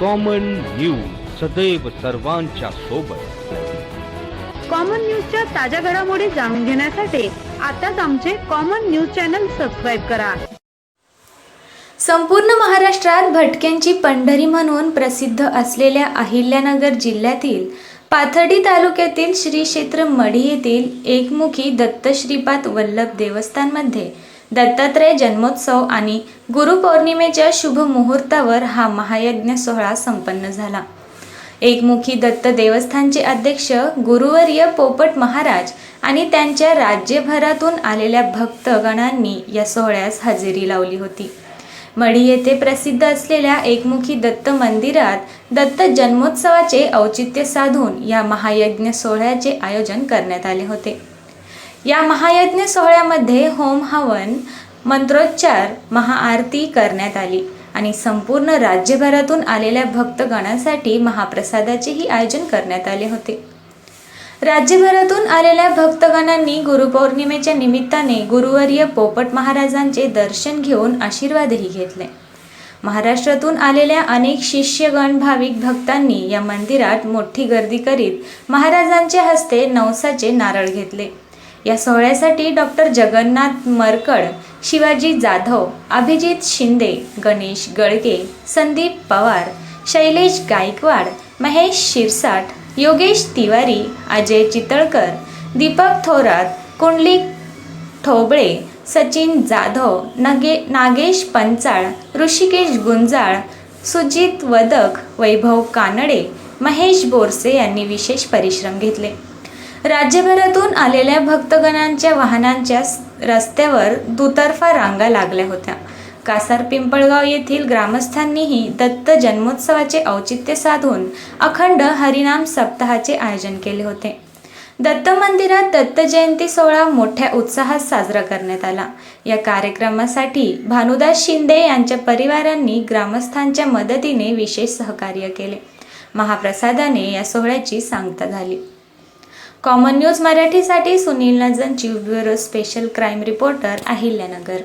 Common news सदैव सर्वांच्या सोबत. कॉमन न्यूजच्या ताज्या घडामोडी जाणून घेण्यासाठी आताच आमचे कॉमन न्यूज चॅनल सबस्क्राईब करा. संपूर्ण महाराष्ट्रात भटक्यांची पंढरी म्हणून प्रसिद्ध असलेल्या अहिल्यानगर जिल्ह्यातील पाथर्डी तालुक्यातील श्री क्षेत्र मढी येथील एकमुखी दत्त श्रीपाद वल्लभ देवस्थानमध्ये दत्तात्रय जन्मोत्सव आणि गुरुपौर्णिमेच्या शुभ मुहूर्तावर हा महायज्ञ सोहळा संपन्न झाला. एकमुखी दत्त देवस्थानचे अध्यक्ष गुरुवर्य पोपट महाराज आणि त्यांच्या राज्यभरातून आलेल्या भक्तगणांनी या सोहळ्यास हजेरी लावली होती. मढी येथे प्रसिद्ध असलेल्या एकमुखी दत्त मंदिरात दत्त जन्मोत्सवाचे औचित्य साधून या महायज्ञ सोहळ्याचे आयोजन करण्यात आले होते. या महायज्ञ सोहळ्यामध्ये होम हवन मंत्रोच्चार महाआरती करण्यात आली आणि संपूर्ण राज्यभरातून आलेल्या भक्तगणांसाठी महाप्रसादाचेही आयोजन करण्यात आले होते. राज्यभरातून आलेल्या भक्तगणांनी गुरुपौर्णिमेच्या निमित्ताने गुरुवर्य पोपट महाराजांचे दर्शन घेऊन आशीर्वादही घेतले. महाराष्ट्रातून आलेल्या अनेक शिष्यगण भाविक भक्तांनी या मंदिरात मोठी गर्दी करीत महाराजांच्या हस्ते नवसाचे नारळ घेतले. या सोहळ्यासाठी डॉक्टर जगन्नाथ मरकड शिवाजी जाधव अभिजित शिंदे गणेश गळगे संदीप पवार शैलेश गायकवाड महेश शिरसाट योगेश तिवारी अजय चितळकर दीपक थोरात कुंडली ठोबळे सचिन जाधव नगे नागेश पंचाळ ऋषिकेश गुंजाळ सुजित वदक वैभव कानडे महेश बोरसे यांनी विशेष परिश्रम घेतले. राज्यभरातून आलेल्या भक्तगणांच्या वाहनांच्या रस्त्यावर दुतर्फा रांगा लागल्या होत्या. कासार पिंपळगाव येथील ग्रामस्थांनीही दत्त जन्मोत्सवाचे औचित्य साधून अखंड हरिनाम सप्ताहाचे आयोजन केले होते. दत्त मंदिरात दत्त जयंती सोहळा मोठ्या उत्साहात साजरा करण्यात आला. या कार्यक्रमासाठी भानुदास शिंदे यांच्या परिवारांनी ग्रामस्थांच्या मदतीने विशेष सहकार्य केले. महाप्रसादाने या सोहळ्याची सांगता झाली. कॉमन न्यूज मराठीसाठी Sunil Najan chief bureau special crime reporter Ahilyanagar.